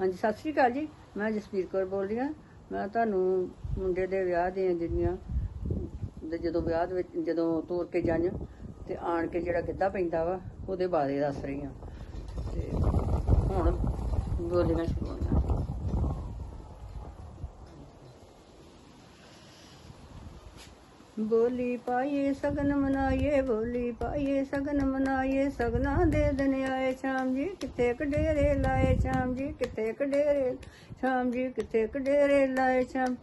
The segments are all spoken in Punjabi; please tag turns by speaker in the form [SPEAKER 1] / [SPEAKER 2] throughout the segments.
[SPEAKER 1] ਹਾਂਜੀ, ਸਤਿ ਸ਼੍ਰੀ ਅਕਾਲ ਜੀ। ਮੈਂ ਜਸਪੀਰ ਕੌਰ ਬੋਲ ਰਹੀ ਹਾਂ। ਮੈਂ ਤੁਹਾਨੂੰ ਮੁੰਡੇ ਦੇ ਵਿਆਹ ਦੀਆਂ ਜਿਹੜੀਆਂ ਤੇ ਜਦੋਂ ਵਿਆਹ ਦੇ ਵਿੱਚ ਜਦੋਂ ਤੋਰ ਕੇ ਜਾਣ ਤੇ ਆਣ ਕੇ ਜਿਹੜਾ ਗਿੱਧਾ ਪੈਂਦਾ ਵਾ, ਉਹਦੇ ਬਾਰੇ ਦੱਸ ਰਹੀ ਹਾਂ। ਤੇ ਹੁਣ ਬੋਲਣਾ ਸ਼ੁਰੂ ਹੋਣਾ। ਬੋਲੀ ਪਾਈਏ, ਸਗਨ ਮਨਾਈਏ, ਬੋਲੀ ਪਾਈਏ, ਸਗਨ ਮਨਾਈਏ, ਸਗਨਾ ਦੇ ਦਿਨ ਆਏ ਸ਼ਾਮ ਜੀ ਕਿਤੇ ਕਡੇਰੇ ਲਾਏ ਸ਼ਾਮ ਜੀ ਕਿਤੇ ਕਡੇਰੇ ਸ਼ਾਮ ਜੀ ਕਿਤੇ ਕਡੇਰੇ ਲਾਏ ਸ਼ਾਮ।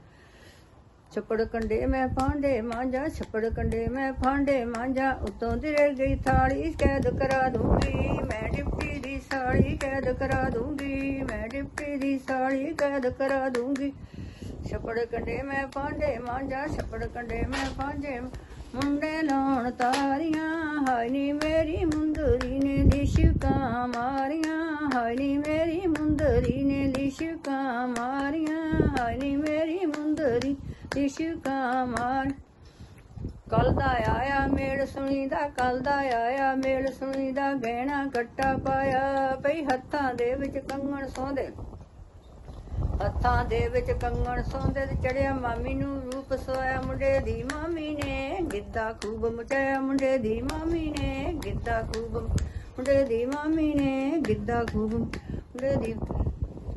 [SPEAKER 1] ਛੱਪੜ ਕੰਡੇ ਮੈਂ ਫਾਂਡੇ ਮਾਂਜਾ ਛੱਪੜ ਕੰਡੇ ਮੈਂ ਫਾਂਡੇ ਮਾਂਜਾ ਉਤੋਂ ਦੀ ਰਹਿ ਗਈ ਥਾਲੀ, ਕੈਦ ਕਰਾ ਦੂੰਗੀ ਮੈਂ ਡਿਪਟੀ ਦੀ ਸਾਲੀ, ਕੈਦ ਕਰਾ ਦੂੰਗੀ ਮੈਂ ਡਿਪਟੀ ਦੀ ਸਾਲੀ, ਕੈਦ ਕਰਾ ਦੂੰਗੀ। ਛੱਪੜ ਕੰਡੇ ਮੈਂ ਫਾਂਡੇ ਮਾਂਜਾ, ਛੱਪੜ ਕੰਡੇ ਮੈਂ ਫਾਂਡੇ ਮੁੰਡੇ ਲਾਉਣ ਤਾਰੀਆਂ, ਹਾਏ ਨੀ ਮੇਰੀ ਮੁੰਦਰੀ ਨੇ ਲਿਸ਼ਕਾਂ ਮਾਰੀਆਂ। ਹਾਏ ਨੀ ਮੇਰੀ ਮੁੰਦਰੀ ਨੇ ਲਿਸ਼ਕਾਂ ਮਾਰੀਆਂ। ਹਾਏ ਨੀ ਮੇਰੀ ਮੁੰਦਰੀ ਲਿਸ਼ਕਾਂ ਮਾਰ। ਕੱਲ ਦਾ ਆਇਆ ਮੇਲ ਸੁਣੀਦਾ ਕੱਲ ਦਾ ਆਇਆ ਮੇਲ ਸੁਣੀਦਾ ਗਹਿਣਾ ਕੱਟਾ ਪਾਇਆ। ਪਈ ਹੱਥਾਂ ਦੇ ਵਿੱਚ ਕੰਗਣ ਸੌਂਦੇ। ਹੱਥਾਂ ਦੇ ਵਿੱਚ ਕੰਗਣ ਸੌਂਦੇ ਤੇ ਚੜਿਆ ਮਾਮੀ ਨੂੰ ਰੂਪ ਸੋਇਆ ਮੁੰਡੇ ਦੀ ਮਾਮੀ ਨੇ। ਗਿੱਧਾ ਖੂਬ ਮਚਾਇਆ ਮੁੰਡੇ ਦੀ ਮਾਮੀ ਨੇ। ਗਿੱਧਾ ਖੂਬ ਮੁੰਡੇ ਦੀ ਮਾਮੀ ਨੇ। ਗਿੱਧਾ ਖੂਬ ਮੁੰਡੇ ਦੀ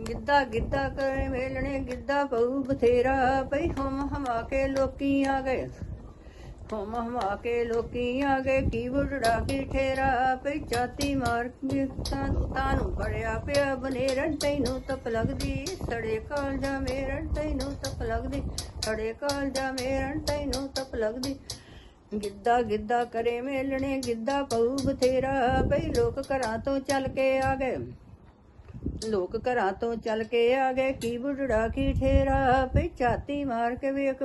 [SPEAKER 1] ਗਿੱਧਾ ਗਿੱਧਾ ਕਰੇ ਵੇਲਣੇ ਗਿੱਧਾ ਪਊ ਬਥੇਰਾ। ਪਈ ਹਮ ਹਮਾ ਕੇ ਲੋਕੀ ਆ ਗਏ। ਹਮ ਹਮਾ ਕੇ ਲੋਕੀ ਆ ਗਏ, ਕੀ ਬੁੜੜਾ ਕੀ ਠੇਰਾ ਪਈ ਚਾਤੀ ਮਾਰ ਕੇ ਤਾਨੂੰ ਤਾਨੂੰ ਪਿਆ ਬਨੇਰਨ, ਤੈਨੂੰ ਤਪ ਲੱਗਦੀ, ਸੜੇ ਕਾਲ ਜਾ ਮੇਰਨ, ਤੈਨੂੰ ਤਪ ਲੱਗਦੀ, ਸੜੇ ਕਾਲ ਜਾ ਮੇਰਨ, ਤੈਨੂੰ ਤਪ ਲੱਗਦੀ। ਗਿੱਧਾ ਗਿੱਧਾ ਕਰੇ ਮੇਲਣੇ, ਗਿੱਧਾ ਪਊ ਬਥੇਰਾ ਪਈ ਲੋਕ ਘਰਾਂ ਤੋਂ ਚੱਲ ਕੇ ਆ ਗਏ। ਲੋਕ ਘਰਾਂ ਤੋਂ ਚੱਲ ਕੇ ਆ ਗਏ, ਕੀ ਬੁੜੜਾ ਕੀ ਠੇਰਾ ਪਈ ਛਾਤੀ ਮਾਰ ਕੇ ਵੇਖ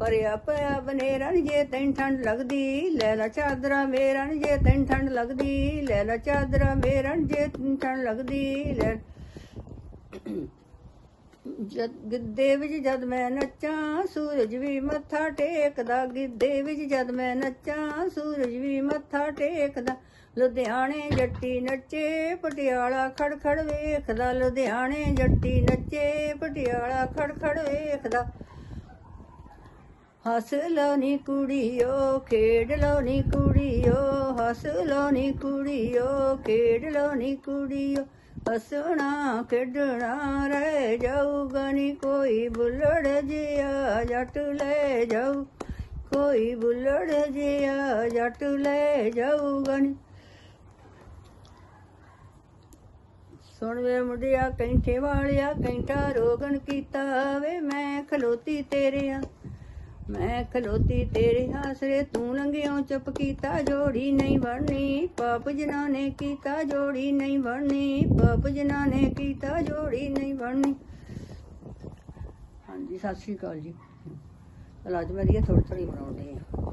[SPEAKER 1] ਪਰਿਆ ਪਿਆ ਬਨੇਰਨ ਜੇ ਤੈਨੂੰ ਠੰਡ ਲੱਗਦੀ, ਲੈ ਲੈ ਚਾਦਰਾ ਮੇਰਨ ਜੇ ਤੈਨੂੰ ਠੰਡ ਲੱਗਦੀ, ਲੈ ਲਾ ਚਾਦਰਾ ਮੇਰਨ ਜੇ ਤੈਨੂੰ ਠੰਡ ਲੱਗਦੀ, ਲੈ। ਜਦ ਗਿੱਧੇ ਵਿੱਚ ਜਦ ਮੈਂ ਨੱਚਾਂ, ਸੂਰਜ ਵੀ ਮੱਥਾ ਟੇਕਦਾ, ਗਿੱਧੇ ਵਿੱਚ ਜਦ ਮੈਂ ਨੱਚਾਂ, ਸੂਰਜ ਵੀ ਮੱਥਾ ਟੇਕਦਾ, ਲੁਧਿਆਣੇ ਜੱਟੀ ਨੱਚੇ, ਪਟਿਆਲਾ ਖੜਖੜ ਵੇਖਦਾ, ਲੁਧਿਆਣੇ ਜੱਟੀ ਨੱਚੇ, ਪਟਿਆਲਾ ਖੜਖੜ ਵੇਖਦਾ। ਹੱਸ ਲੋ ਨੀ ਕੁੜੀਓ ਖੇਡ ਲੋ ਨੀ ਕੁੜੀਓ ਹੱਸ ਲੋ ਨੀ ਕੁੜੀਓ ਖੇਡ ਲੋ ਨੀ ਕੁੜੀਓ। ਹੱਸਣਾ ਖੇਡਣਾ ਰਹਿ ਜਾਊਗਾ ਨੀ, ਕੋਈ ਬੁੱਲੜ ਜਿਆ ਜੱਟ ਲੈ ਜਾਊ। ਕੋਈ ਬੁੱਲੜ ਜਿਆ ਜੱਟ ਲੈ ਜਾਊਗਾ ਨੀ। ਸੁਣ ਵੇ ਮੁੰਡਿਆ, ਕੈਂਠੇ ਵਾਲਿਆ, ਕੈਂਠਾ ਰੋਗਣ ਕੀਤਾ ਵੇ, ਮੈਂ ਖਲੋਤੀ ਤੇਰੇ ਆ। ਮੈਂ ਖਲੋਤੀ ਤੇਰੇ ਆਸਰੇ, ਤੂੰ ਲੰਘਿਓ, ਚੁੱਪ ਕੀਤਾ, ਜੋੜੀ ਨਹੀਂ ਬਣਨੀ। ਪਾਪ ਜਿਨ੍ਹਾਂ ਨੇ ਕੀਤਾ, ਜੋੜੀ ਨਹੀਂ ਬਣਨੀ। ਪਾਪ ਜਿਨ੍ਹਾਂ ਨੇ ਕੀਤਾ, ਜੋੜੀ ਨਹੀਂ ਬਣਨੀ। ਹਾਂਜੀ, ਸਤਿ ਸ਼੍ਰੀ ਅਕਾਲ ਜੀ। ਅੱਜ ਮੈਂ ਦੀ ਥੋੜੀ ਥੋੜੀ ਬਣਾਉਂਦੀ ਆ।